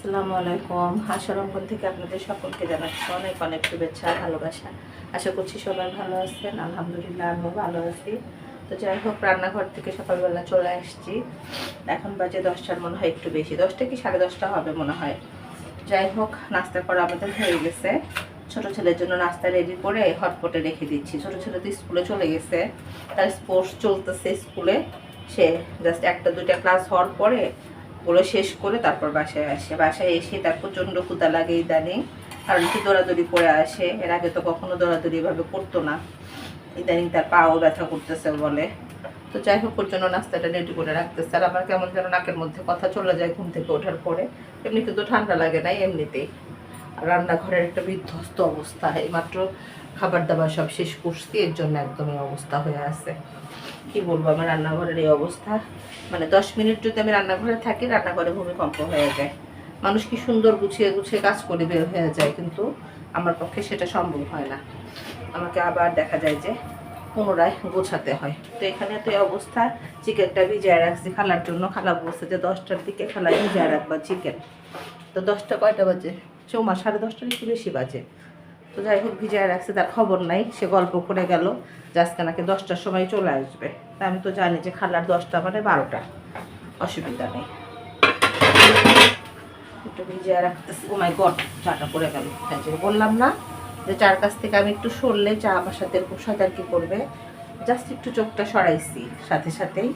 আসসালামু আলাইকুম। হাসরঙ্গন থেকে আপনাদের সকলকে জানাচ্ছি অনেক অনেক শুভেচ্ছা ভালোবাসা। আশা করছি সবাই ভালো আছেন, আলহামদুলিল্লাহ আমিও ভালো আছি। তো যাই হোক, রান্নাঘর থেকে সকালবেলা চলে আসছি। এখন বাজে দশটার মনে হয় একটু বেশি। দশটা কি সাড়ে দশটা হবে মনে হয়। যাই হোক নাস্তা করা আমাদের হয়ে গেছে। ছোট ছেলের জন্য নাস্তা রেডি করে হটপটে রেখে দিচ্ছি। ছোট ছেলে তো স্কুলে চলে গেছে। তার স্পোর্টস চলতেছে স্কুলে। সে জাস্ট একটা দুইটা ক্লাস হওয়ার পরে ওগুলো শেষ করে তারপর বাসায় আসে। বাসায় এসে তার প্রচণ্ড ক্ষুদা লাগে ইদানিং, কারণ কি দৌড়াদৌড়ি করে আসে। এর আগে তো কখনো দৌড়াদৌড়ি এভাবে করতো না। ইদানিং তার পাও ব্যথা করতেছে বলে। তো যাই হোক, ওর জন্য নাস্তাটা রেডি করে রাখতেছে। আর আমার কেমন যেন নাকের মধ্যে কথা চলে যায় ঘুম থেকে ওঠার পরে। এমনি কিন্তু ঠান্ডা লাগে না এমনিতেই। আর রান্নাঘরের একটা বিধ্বস্ত অবস্থা। এইমাত্র খাবার দাবার সব শেষ করছি, এর জন্য একদমই অবস্থা হয়ে আছে। কি বলব, আমার রান্নাঘরের এই অবস্থা। মানে দশ মিনিট যদি আমি রান্নাঘরে থাকি, রান্নাঘরে ভূমিকম্প হয়ে যায়। মানুষ কি সুন্দর গুছিয়ে গুছিয়ে কাজ করে বের হয়ে যায়, কিন্তু আমার পক্ষে সেটা সম্ভব হয় না। আমাকে আবার দেখা যায় যে পুনরায় গোছাতে হয়। তো এখানে তো এই অবস্থা, চিকেনটা ভিজায় রাখছি, খালার জন্য খালা বলছে যে দশটার দিকে খালা ভিজায় রাখবা চিকেন। তো দশটা কয়টা বাজে? চৌমা, সাড়ে দশটার একটু বেশি বাজে। তো যাই হোক, ভিজায় রাখছে, তার খবর নাই। সে গল্প করে গেল যে নাকি দশটার সময় চলে আসবে। তা আমি তো জানি যে খালার দশটা মানে বারোটা। অসুবিধা নেই। একটু ভিজিয়ে রাখতেছি। ও মাই চাটা পড়ে গেল। যে বললাম না যে চার কাছ থেকে আমি একটু সরলে চা আমার সাথে এরকম কি করবে। জাস্ট একটু চোখটা সরাইছি, সাথে সাথেই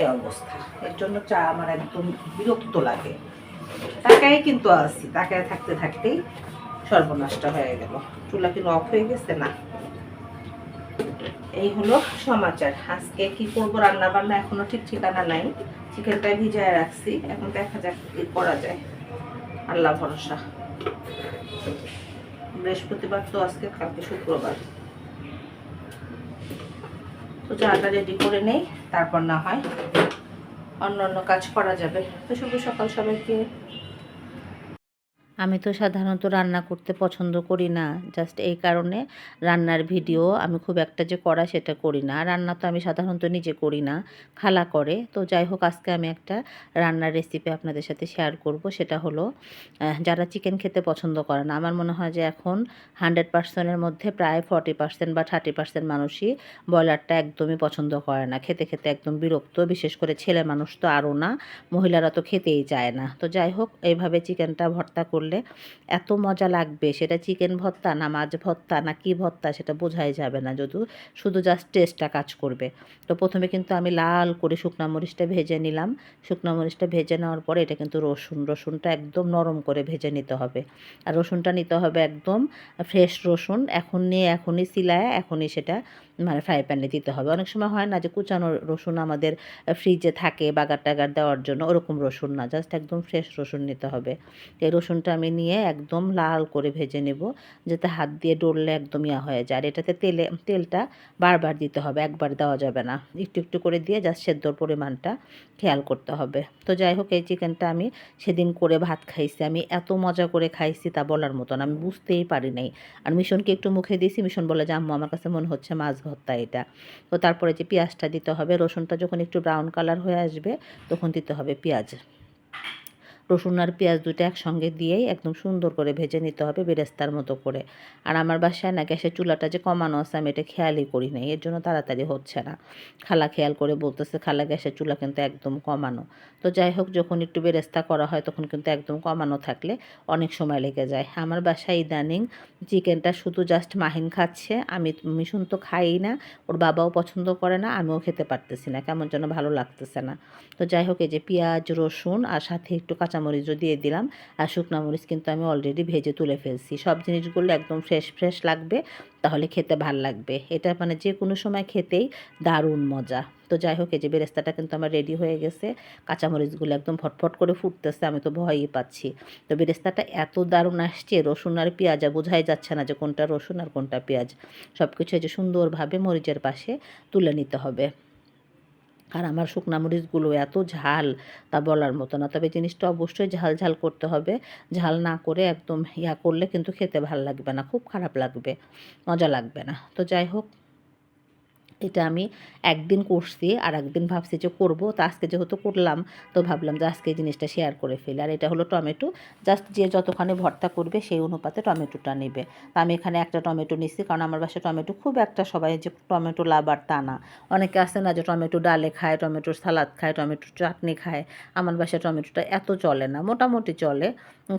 এই অবস্থা। এর জন্য চা আমার একদম বিরক্ত লাগে। তাকাই কিন্তু আসি তাকায় থাকতে থাকতেই সর্বনাশটা হয়ে গেল। চুলা কিন্তু অফ হয়ে গেছে? না। এই হলো সমাচার। আজকে কি করব রান্না বান্না এখনও ঠিক ঠিকানা নাই। চিকেনটা ভিজায় রাখছি। এখন দেখা যাক কি করা যায়। আল্লাহ ভরসা। বৃহস্পতিবার তো আজকে, কালকে শুক্রবার। তো চাটা রেডি করে নেই, তারপর না হয় অন্য অন্য কাজ করা যাবে। তো শুভ সকাল সবাইকে। আমি তো সাধারণত রান্না করতে পছন্দ করি না। জাস্ট এই কারণে রান্নার ভিডিও আমি খুব একটা যে করা সেটা করি না। রান্না তো আমি সাধারণত নিজে করি না, খালা করে। তো যাই হোক, আজকে আমি একটা রান্নার রেসিপি আপনাদের সাথে শেয়ার করব। সেটা হলো যারা চিকেন খেতে পছন্দ করে না, আমার মনে হয় যে এখন হান্ড্রেড পার্সেন্টের মধ্যে প্রায় ফর্টি পার্সেন্ট বা থার্টি পার্সেন্ট মানুষই ব্রয়লারটা একদমই পছন্দ করে না। খেতে খেতে একদম বিরক্ত, বিশেষ করে ছেলে মানুষ তো আরও না, মহিলারা তো খেতেই চায় না। তো যাই হোক, এইভাবে চিকেনটা ভর্তা করলে এত মজা লাগবে? সেটা চিকেন ভর্তা না মাছ ভর্তা না কি ভর্তা সেটা বোঝাই যাবে না। যদিও শুধু জাস্ট টেস্টটা কাজ করবে। তো প্রথমে কিন্তু আমি লাল করে শুকনা মরিচটা ভেজে নিলাম। শুকনো মরিচটা ভেজে নেওয়ার পরে এটা কিন্তু রসুন, রসুনটা একদম নরম করে ভেজে নিতে হবে। আর রসুনটা নিতে হবে একদম ফ্রেশ রসুন। এখন নিয়ে এখনই সিলায়, এখনই সেটা মানে ফ্রাই প্যানে দিতে হবে। অনেক সময় হয় না যে কুচানো রসুন আমাদের ফ্রিজে থাকে বাগার টাগার দেওয়ার জন্য। ওরকম রসুন না জাস্ট একদম ফ্রেশ রসুন নিতে হবে। এই রসুনটা আমি নিয়ে একদম লাল করে ভেজে নেব, যাতে হাত দিয়ে ডললে একদম ইয়া হয়ে যায়। আর এটাতে তেলে, তেলটা বারবার দিতে হবে, একবার দেওয়া যাবে না। একটু একটু করে দিয়ে জাস্ট সেদ্ধর পরিমাণটা খেয়াল করতে হবে। তো যাই হোক, এই চিকেনটা আমি সেদিন করে ভাত খাইছি। আমি এত মজা করে খাইছি তা বলার মতন আমি বুঝতেই পারি নাই। আর মিশনকে একটু মুখে দিয়েছি, মিশন বলে যে, আম্মু, আমার কাছে মনে হচ্ছে মাছ ভর্তা এটা। তো তারপরে যে পেঁয়াজটা দিতে হবে, রসুনটা যখন একটু ব্রাউন কালার হয়ে আসবে, তখন দিতে হবে পেঁয়াজ। রসুন আর পেঁয়াজ দুটো একসঙ্গে দিয়েই একদম সুন্দর করে ভেজে নিতে হবে বেরেস্তার মতো করে। আর আমার বাসায় না গ্যাসের চুলাটা যে কমানো আছে, আমি এটা খেয়ালই করি নাই। এর জন্য তাড়াতাড়ি হচ্ছে না। খালা খেয়াল করে বলতেছে, খালা, গ্যাসের চুলা কিন্তু একদম কমানো। তো যাই হোক, যখন একটু বেরেস্তা করা হয়, তখন কিন্তু একদম কমানো থাকলে অনেক সময় লেগে যায়। আমার বাসায় ইদানিং চিকেনটা শুধু জাস্ট মাহিন খাচ্ছে। আমি মিশন তো খাই না, ওর বাবাও পছন্দ করে না, আমিও খেতে পারতেছি না। কেমন যেন ভালো লাগতেছে না। তো যাই হোক, এই যে পেঁয়াজ, রসুন আর সাথে একটু কাঁচামরিচও দিয়ে দিলাম। আর শুকনো মরিচ কিন্তু আমি অলরেডি ভেজে তুলে ফেলছি। সব জিনিসগুলো একদম ফ্রেশ ফ্রেশ লাগবে, তাহলে খেতে ভালো লাগবে। এটা মানে যে কোনো সময় খেতেই দারুণ মজা। তো যাই হোক, এই যে বেরেস্তাটা কিন্তু আমার রেডি হয়ে গেছে। কাঁচামরিচগুলো একদম ফটফট করে ফুটতেছে, আমি তো ভয়ই পাচ্ছি। তো বেরেস্তাটা এত দারুণ আসছে, রসুন আর পেঁয়াজা বোঝাই যাচ্ছে না যে কোনটা রসুন আর কোনটা পেঁয়াজ। সব কিছু যে সুন্দরভাবে মরিচের পাশে তুলে নিতে হবে। আর আমার শুকনা মরিচগুলো এত ঝাল তা বলার মতো না। তবে জিনিসটা অবশ্যই ঝাল ঝাল করতে হবে। ঝাল না করে একদম ইয়া করলে কিন্তু খেতে ভালো লাগবে না, খুব খারাপ লাগবে, মজা লাগবে না। তো যাই হোক এটা আমি একদিন করছি আর একদিন ভাবছি যে করব। তো আজকে যেহেতু করলাম, তো ভাবলাম যে আজকে এই জিনিসটা শেয়ার করে ফেলি। আর এটা হলো টমেটো। জাস্ট যে যতখানি ভর্তা করবে, সেই অনুপাতে টমেটোটা নেবে। তা আমি এখানে একটা টমেটো নিচ্ছি কারণ আমার বাসায় টমেটো খুব একটা সবাই যে টমেটো লাভার তা না। অনেকে আছে না যে টমেটো ডালে খায় টমেটোর সালাদ খায় টমেটোর চাটনি খায়। আমার বাসায় টমেটোটা এত চলে না, মোটামুটি চলে,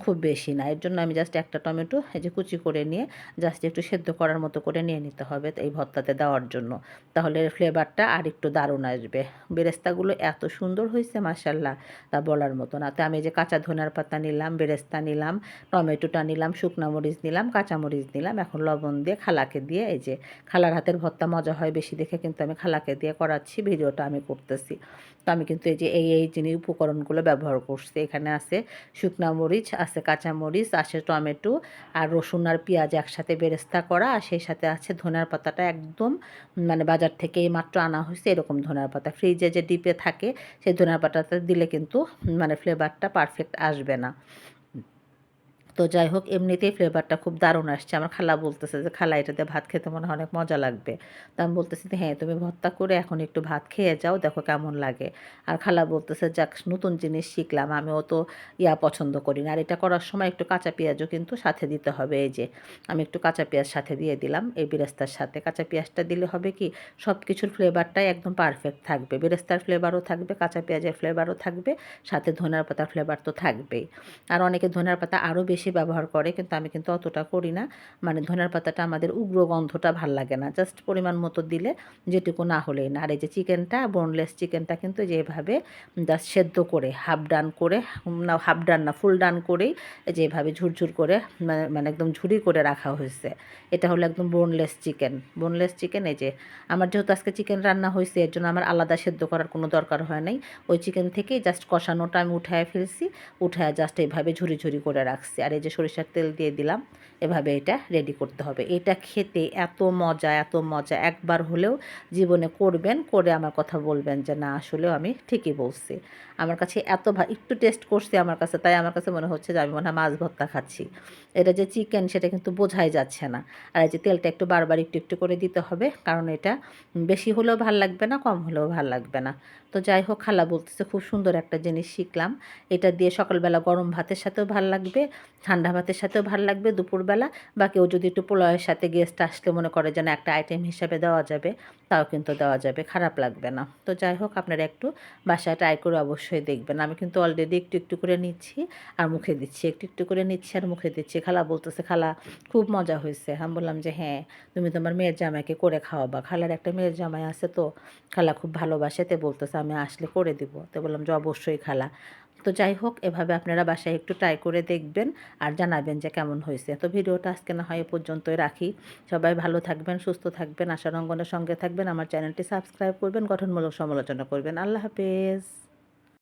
খুব বেশি না। এর জন্য আমি জাস্ট একটা টমেটো, এই যে কুচি করে নিয়ে জাস্ট একটু সেদ্ধ করার মতো করে নিয়ে নিতে হবে এই ভর্তাতে দেওয়ার জন্য। তাহলে ফ্লেভারটা আর একটু দারুণ আসবে। বেরেস্তাগুলো এত সুন্দর হয়েছে মাসাল্লাহ তা বলার মতো না। তো আমি যে কাঁচা ধনার পাতা নিলাম, বেরেস্তা নিলাম, টমেটোটা নিলাম, শুকনা মরিচ নিলাম, কাঁচা মরিচ নিলাম, এখন লবণ দিয়ে খালাকে দিয়ে এই যে খালার হাতের ভর্তা মজা হয় বেশি দেখে, কিন্তু আমি খালাকে দিয়ে করাচ্ছি, ভিডিওটা আমি করতেছি। তো আমি কিন্তু এই যে এই এই জিনিস উপকরণগুলো ব্যবহার করছি। এখানে আছে শুকনা মরিচ, আছে কাঁচা মরিচ, আছে টমেটো আর রসুন আর পেঁয়াজ একসাথে বেরেস্তা করা, আর সেই সাথে আছে ধনার পাতাটা একদম মানে বাজার থেকে মাত্র আনা হয়েছে এরকম ধনার পাতা ফ্রিজে যে ডিপে থাকে, সেই ধনার পাতাটা দিলে কিন্তু মানে ফ্লেভারটা পারফেক্ট আসবে না। তো যাই হোক, এমনিতেই ফ্লেভারটা খুব দারুণ আসছে। আমার খালা বলতেছে যে, খালা এটাতে ভাত খেতে মনে হয় অনেক মজা লাগবে। তা আমি বলতেছি হ্যাঁ তুমি ভর্তা করে এখন একটু ভাত খেয়ে যাও, দেখো কেমন লাগে। আর খালা বলতেছে, যাক, নতুন জিনিস শিখলাম, আমিও তো ইয়া পছন্দ করি না। আর এটা করার সময় একটু কাঁচা পেঁয়াজও কিন্তু সাথে দিতে হবে। এই যে, আমি একটু কাঁচা পেঁয়াজ সাথে দিয়ে দিলাম এই বেরেস্তার সাথে। কাঁচা পেঁয়াজটা দিলে হবে কি সব কিছুর ফ্লেভারটাই একদম পারফেক্ট থাকবে। বেরেস্তার ফ্লেভারও থাকবে, কাঁচা পেঁয়াজের ফ্লেভারও থাকবে, সাথে ধনিয়ার পাতার ফ্লেভার তো থাকবেই। আর অনেকে ধনিয়ার পাতা আরও বেশি ব্যবহার করে, কিন্তু আমি কিন্তু অতটা করি না। মানে ধনের পাতাটা আমাদের উগ্র গন্ধটা ভালো লাগে না। জাস্ট পরিমাণ মতো দিলে যেটুকু না হলেই না। আর এই যে চিকেনটা বোনলেস চিকেনটা কিন্তু যেভাবে জাস্ট সেদ্ধ করে হাফ ডান করে, না হাফ ডান না ফুল ডান করেই এই যে এভাবে ঝুরঝুর করে মানে একদম ঝুড়ি করে রাখা হয়েছে। এটা হলো একদম বোনলেস চিকেন বোনলেস চিকেন এই যে আমার যেহেতু আজকে চিকেন রান্না হয়েছে, এর জন্য আমার আলাদা সেদ্ধ করার কোনো দরকার হয় নাই। ওই চিকেন থেকেই জাস্ট কষানোটা আমি উঠায় ফেলছি, উঠায় জাস্ট এইভাবে ঝুরি ঝুরি করে রাখছি। আর এই যে সরিষার তেল দিয়ে দিলাম, এভাবে এটা রেডি করতে হবে। এটা খেতে এত মজা এত মজা। একবার হলেও জীবনে করবেন, করে আমার কথা বলবেন যে, না, আসলেও আমি ঠিকই বলছি। আমার কাছে এত একটু টেস্ট করছি আমার কাছে, তাই আমার কাছে মনে হচ্ছে যে, আমি মনে হয় মাছ ভর্তা খাচ্ছি। এটা যে চিকেন সেটা কিন্তু বোঝাই যাচ্ছে না। আর এই যে তেলটা একটু বারবার একটু একটু করে দিতে হবে, কারণ এটা বেশি হলেও ভালো লাগবে না, কম হলেও ভালো লাগবে না। তো যাই হোক, খালা বলতেছে, খুব সুন্দর একটা জিনিস শিখলাম। এটা দিয়ে সকালবেলা গরম ভাতের সাথেও ভালো লাগবে ঠান্ডা ভাতের সাথেও ভালো লাগবে দুপুরবেলা। বা কেউ যদি একটু পোলাওয়ের সাথে গেস্ট আসলে মনে করে যেন একটা আইটেম হিসাবে দেওয়া যাবে, তাও কিন্তু দেওয়া যাবে, খারাপ লাগবে না। তো যাই হোক, আপনারা একটু বাসায় ট্রাই করে অবশ্যই দেখবেন। আমি কিন্তু অলরেডি একটু একটু করে নিচ্ছি আর মুখে দিচ্ছি, একটু একটু করে নিচ্ছি আর মুখে দিচ্ছি। খালা বলতেছে, খালা, খুব মজা হয়েছে। আমি বললাম যে হ্যাঁ তুমি তোমার মেয়ের জামাইকে করে খাওয়াবা। খালার একটা মেয়ের জামাই আছে তো, খালা খুব ভালোবাসে। তে বলতেছে, আমি আসলে করে দিব। তো বললাম যে, অবশ্যই খালা। তো যাই হোক, এভাবে আপনারা বাসায় একটু ট্রাই করে দেখবেন আর জানাবেন যে কেমন হয়েছে। তো ভিডিওটা আজকে না হয় এ পর্যন্তই রাখি। সবাই ভালো থাকবেন, সুস্থ থাকবেন, আশা রঙ্গনের সঙ্গে থাকবেন। আমার চ্যানেলটি সাবস্ক্রাইব করবেন, গঠনমূলক সমালোচনা করবেন। আল্লাহ হাফেজ।